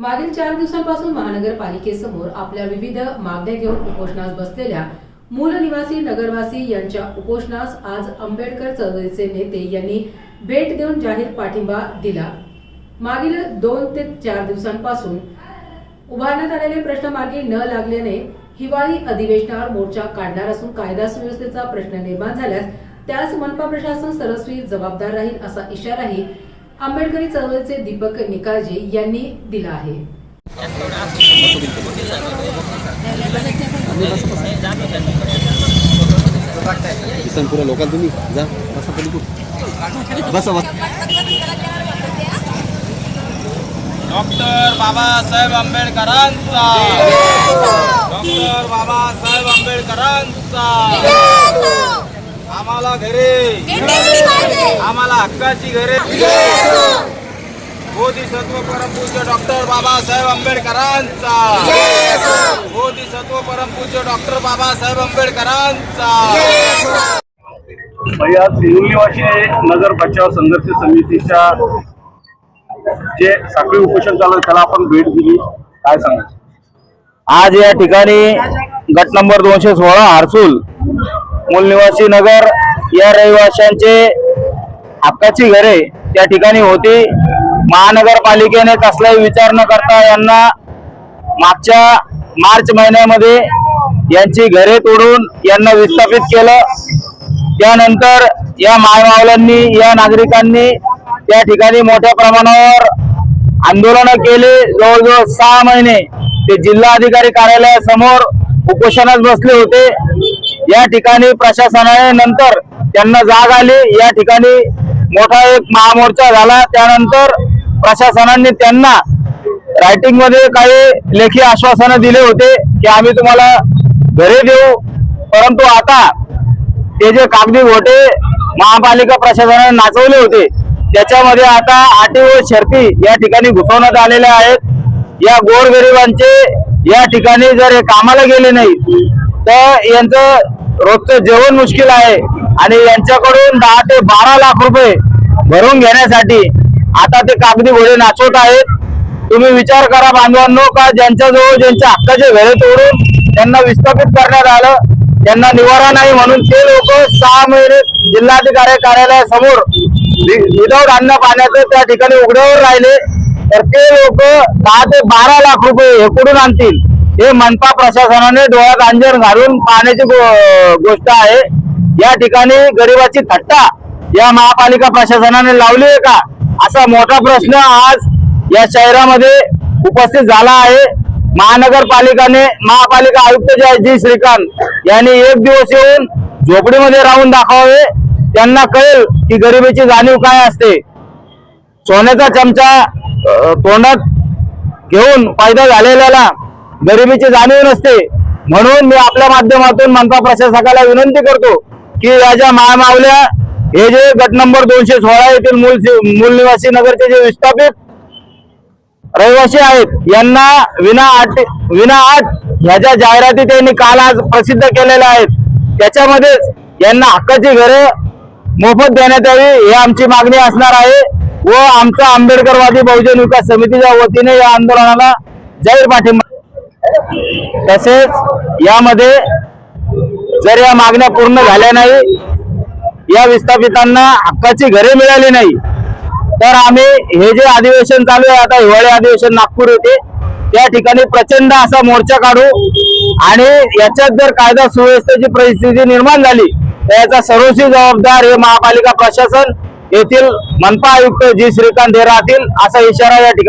मागील चार दिवसांपासून महानगरपालिकेसमोर आपल्या विविध मागण्या घेऊन उपोषणास बसलेल्या मूल निवासी नगरवासी यांच्या उपोषणास आज आंबेडकर चळवळीचे नेते यांनी भेट देऊन जाहीर पाठिंबा दिला. मागील दोन ते चार दिवसांपासून उभारण्यात आलेले प्रश्न मागे न लागल्याने हिवाळी अधिवेशनावर मोर्चा काढणार असून कायदा सुव्यवस्थेचा प्रश्न निर्माण झाल्यास त्यास मनपा प्रशासन सरस्वी जबाबदार राहील असा इशाराही आंबेडकरी चळवळीचे दीपक निकाळजे यांनी दिला आहे. किसनपुरा लोकल तुम्ही? जा बसा पलीकडून बसा बस. डॉक्टर बाबासाहेब आंबेडकरांचा. डॉक्टर बाबासाहेब आंबेडकरांचा. आम्हाला घरे. हक्काची घरे बोधिसत्व परमपूज्य डॉक्टर बाबासाहेब आंबेडकरांचा. बोधिसत्व परमपूज्य डॉक्टर बाबासाहेब आंबेडकरांचा. आज सिंगुल निवासी नगर बचाव संघर्ष समितीच्या जे साखळी उपोषण चालू आहे त्याला आपण भेट दिली. काय सांगा आज या ठिकाणी गट नंबर दोनशे सोळा हरसूल मूलनिवासी नगर या रहिवाशांचे हक्काची घरे त्या ठिकाणी होती. महानगरपालिकेने कसलाही विचार न करता यांना मागच्या मार्च महिन्यामध्ये यांची घरे तोडून यांना विस्थापित केलं. त्यानंतर या मायमावल्यांनी या नागरिकांनी त्या ठिकाणी मोठ्या प्रमाणावर आंदोलन केले. जवळजवळ सहा महिने ते जिल्हा अधिकारी कार्यालयासमोर उपोषणात बसले होते. या ठिकाणी प्रशासनाने नंतर त्यांना जाग आली. या ठिकाणी मोठा एक महामोर्चा झाला. त्यानंतर प्रशासनाने त्यांना रायटिंगमध्ये काही लेखी आश्वासनं दिले होते की आम्ही तुम्हाला घरे देऊ. परंतु आता ते जे कागदी घोटे महापालिका प्रशासनाने नाचवले होते त्याच्यामध्ये आता आटी व शर्ती या ठिकाणी घुसवण्यात आलेल्या आहेत. या गोरगरिबांचे या ठिकाणी जर हे कामाला गेले नाही तर यांचं रोजचं जेवण मुश्किल आहे. आणि यांच्याकडून दहा ते बारा लाख रुपये भरून घेण्यासाठी आता ते कागदी घोडे नाचवत आहेत. तुम्ही विचार करा बांधवांनो का ज्यांच्याजवळ ज्यांच्या हक्काचे घरे तोडून त्यांना विस्थापित करण्यात आलं त्यांना निवारा नाही म्हणून ते लोक सहा महिने जिल्हाधिकारी कार्यालयासमोर विदाऊट अन्न पाण्याचं त्या ठिकाणी उघड्यावर राहिले. तर ते लोक दहा ते बारा लाख रुपये हे कुठून आणतील. हे मनपा प्रशासनाने डोळ्यात अंजर घालून पाहण्याची गो- गोष्ट आहे. या ठिकाणी गरिबाची थट्टा या महापालिका प्रशासनाने लावली आहे का? असा मोठा प्रश्न आज या शहरामध्ये उपस्थित झाला आहे. महानगरपालिकाने महापालिका आयुक्त जे आहे जी श्रीकांत यांनी एक दिवस येऊन झोपडीमध्ये राहून दाखवावे. त्यांना कळेल की गरिबीची जाणीव काय असते. सोन्याचा चमचा तोंडात घेऊन फायदा झालेल्याला गरिबीची जाणीव नसते. म्हणून मी आपल्या माध्यमातून मनपा प्रशासकाला विनंती करतो की याच्या महामावल्या हे जे गट नंबर दोनशे सोळा येथील मूल मूल निवासी नगरचे जे विस्थापित रहिवासी आहेत यांना विना आठ विना आठ ह्याच्या जाहिराती त्यांनी काल आज प्रसिद्ध केलेल्या आहेत. त्याच्यामध्येच यांना हक्काची घरे मोफत देण्यात यावी ही आमची मागणी असणार आहे व आमचा आंबेडकरवादी बहुजन विकास समितीच्या वतीने या आंदोलनाला जाहीर पाठिंबा तसेच यामध्ये जर या मागण्या पूर्ण झाल्या नाही या विस्थापितांना हक्काची घरे मिळाली नाही तर आम्ही हे जे अधिवेशन चालू आहे आता हिवाळी अधिवेशन नागपूर येथे त्या ठिकाणी प्रचंड असा मोर्चा काढू आणि याच्यात जर कायदा सुव्यवस्थेची परिस्थिती निर्माण झाली तर याचा सर्वस्वी जबाबदार हे महापालिका प्रशासन येथील मनपा आयुक्त जी श्रीकांत हे राहतील असा इशारा या ठिकाणी